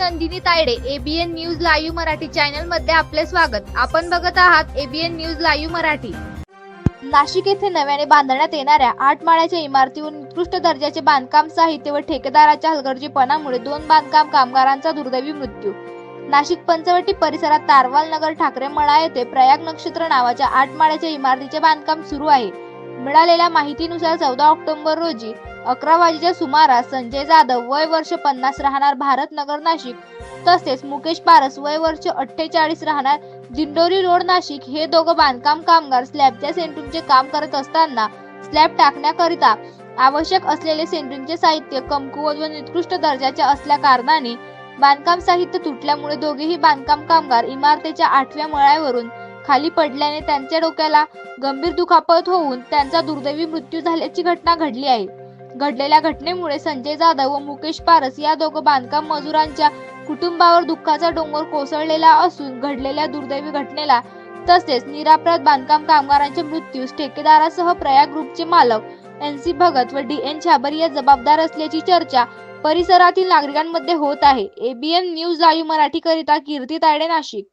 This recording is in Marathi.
Nandini Tayade ABN news live Marathi चॅनलमध्ये आपले स्वागत. आपण बघत आहात ABN news live Marathi. Nashik येथे नव्याने बांधण्यात येणाऱ्या आठ माळ्याच्या इमारतीवर उत्कृष्ट दर्जाचे बांधकाम साहित्य व ठेकेदाराच्या हलगर्जीपणामुळे दोन बांधकाम कामगारांचा दुर्दैवी मृत्यू. नाशिक पंचवटी परिसरात तारवाल नगर ठाकरे मळा येथे प्रयाग नक्षत्र नावाच्या आठ माळ्याच्या इमारतीचे बांधकाम सुरू आहे. मिळालेल्या माहितीनुसार चौदा ऑक्टोबर रोजी अकरा वाजेच्या सुमारास संजय जाधव वय वर्ष पन्नास राहणार भारत नगर नाशिक तसेच मुकेश पारस वय वर्ष अठ्ठेचाळीस राहणार दिंडोरी रोड नाशिक हे दोघं बांधकाम कामगार स्लॅबच्या सेंटरिंगचे काम करत असताना स्लॅब टाकण्याकरिता आवश्यक असलेले सेंटरिंगचे साहित्य कमकुवत व निकृष्ट दर्जाचे असल्या कारणाने बांधकाम साहित्य तुटल्यामुळे दोघेही बांधकाम कामगार इमारतीच्या आठव्या मळ्यावरून खाली पडल्याने त्यांच्या डोक्याला गंभीर दुखापत होऊन त्यांचा दुर्दैवी मृत्यू झाल्याची घटना घडली आहे. घडलेल्या घटनेमुळे संजय जाधव व मुकेश पारस या दोघं बांधकाम मजुरांच्या कुटुंबावर दुःखाचा डोंगर कोसळलेला असून घडलेल्या दुर्दैवी घटनेला तसेच निरापराध बांधकाम कामगारांच्या मृत्यूस ठेकेदारासह प्रयाग ग्रुपचे मालक एन सी भगत व डी एन छाबरिया जबाबदार असल्याची चर्चा परिसरातील नागरिकांमध्ये होत आहे. एबीएन न्यूज लाईव्ह मराठी करिता कीर्ती तायडे नाशिक.